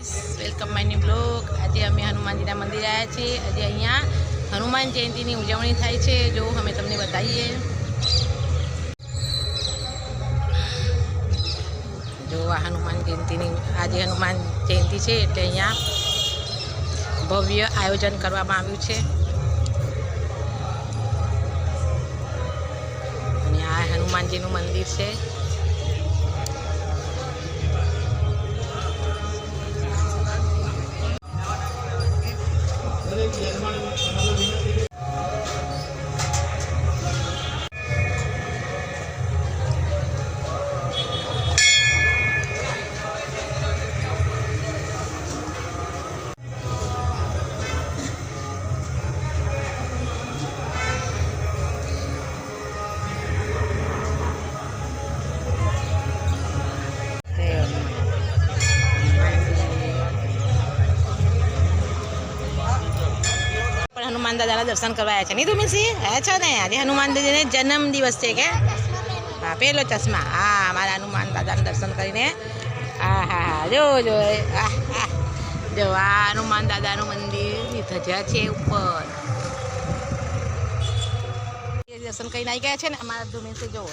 Welcome my new blog આજે અમે હનુમાનજીના મંદિર આવ્યા છીએ. આજે અહીંયા હનુમાન જયંતિની ઉજવણી થાય છે. જો અમે તમને બતાવીએ. જો આ હનુમાન જયંતિની, આજે હનુમાન જયંતિ છે એટલે અહીંયા ભવ્ય આયોજન કરવામાં આવ્યું છે. અને આ હનુમાનજીનું મંદિર છે. હનુમાન દાદાના દર્શન કરવા આવ્યા છે. નહીં તમે હે છો ને? આજે હનુમાન દાદાને જન્મ દિવસ છે કે? હા પહેલો ચશ્મા. હા મારા હનુમાન દાદાના દર્શન કરીને. હા હા હા. જો જો જો આ હનુમાન દાદાનું મંદિર ધજા છે ઉપર. દર્શન કરીને આવી ગયા છે ને? અમારા ધુમીસી જુઓ.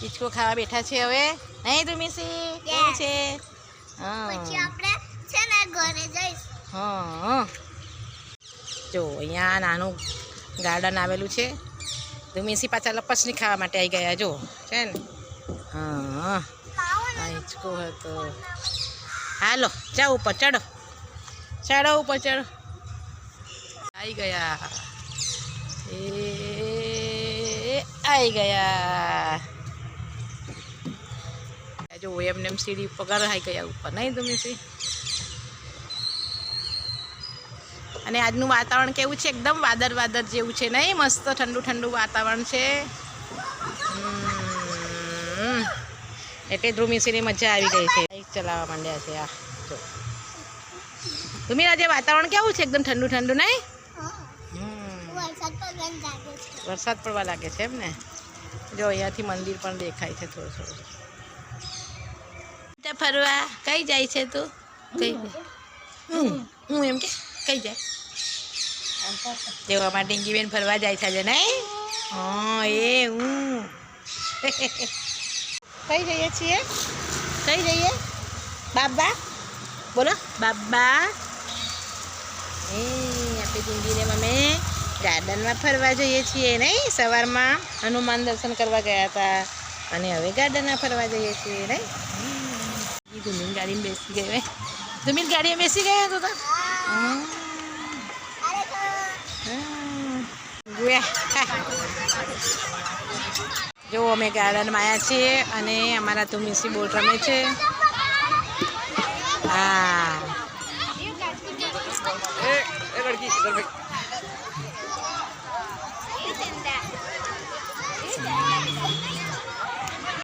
હિચકો ખાવા બેઠા છે હવે. નહીં ધુમીસી કેવું છે? પછી હા આપણે છે ને ઘરે જઈશ. હા. જો, અહીંયા નાનું ગાર્ડન આવેલું છે. ધુમીસી પાછા લપસની ખાવા માટે આવી ગયા, જો, છે ને? હા હિંચકો હતો. હાલો ચા ઉપર, ચડો. ચડો ઉપર, ચડો. આવી ગયા. એ આવી ગયા. જો, એમને એમ સીડી ઉપર આવી ગયા ઉપર, નહીં ધુમીસી અને આજનું વાતાવરણ કેવું છે? એકદમ વાદળ વાદળ જેવું છે નહીં? મસ્ત ઠંડુ ઠંડુ વાતાવરણ છે. એટલે ધ્રુમિસીની મજા આવી ગઈ છે. બાઈક ચલાવવા માંડ્યા છે આ. જો. ધ્રુમિર આજે વાતાવરણ કેવું છે? એકદમ ઠંડુ ઠંડુ નહીં? હમ. વરસાદ તો પડવા લાગે છે એમ ને? જો અહીંયાથી મંદિર પણ દેખાય છે થોડું થોડું. ફરવા કઈ જાય છે તું? કઈ? હું એમ કે કઈ જાય? જેવા માટે બેન ફરવા જાય છે ને હા એ હું. કઈ જઈએ છીએ? કઈ જઈએ? બાબા બોલો. બાબા. એ આપણી જિંદગીને અમે ગાર્ડનમાં ફરવા જઈએ છીએ નહીં? સવારમાં હનુમાન દર્શન કરવા ગયા હતા અને હવે ગાર્ડનમાં ફરવા જઈએ છીએ નહીં. ધુમીન ગાડીમાં બેસી ગઈ ધુમીન ગાડીમાં બેસી ગયા તો હમ. તો જો અમે ગાર્ડનમાં આવ્યા છીએ અને અમારા તુમિસી બોટ રમે છે. હા.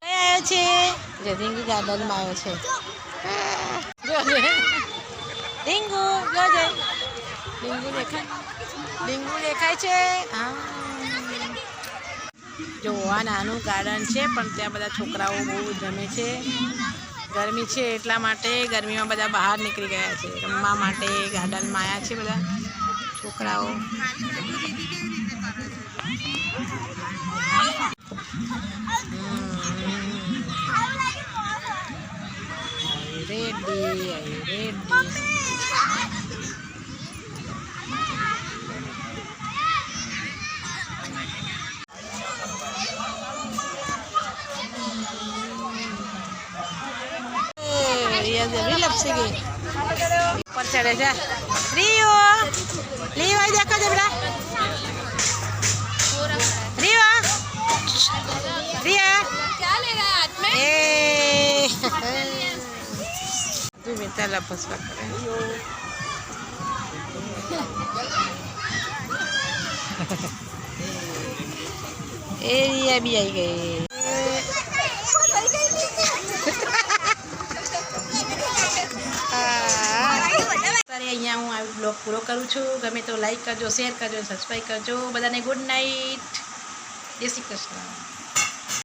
આવ્યો છે જધિંગી ગાર્ડનમાં આવ્યો છે. જો જો. ડીંગુ ડીંગુ દેખાય. ડીંગુ દેખાય છે. હા. જો, આ નાનું ગાર્ડન છે, પણ ત્યાં બધા છોકરાઓ બહુ જમે છે. ગરમી છે એટલા માટે ગરમીમાં બધા બહાર નીકળી ગયા છે. રમવા માટે ગાર્ડનમાં આવ્યા છે બધા છોકરાઓ. Ready ready. રિયા જબરી લપસી ગઈ ઉપર ચડે છે રિયો લીવા દેખો જબરા રીવા રિયા એ તું મિત્ર લપસવા કરે એ રિયા બ્લોગ પૂરો કરું છું. ગમે તો લાઈક કરજો શેર કરજો સબસ્ક્રાઈબ કરજો. બધાને ગુડ નાઇટ જય શ્રી કૃષ્ણ.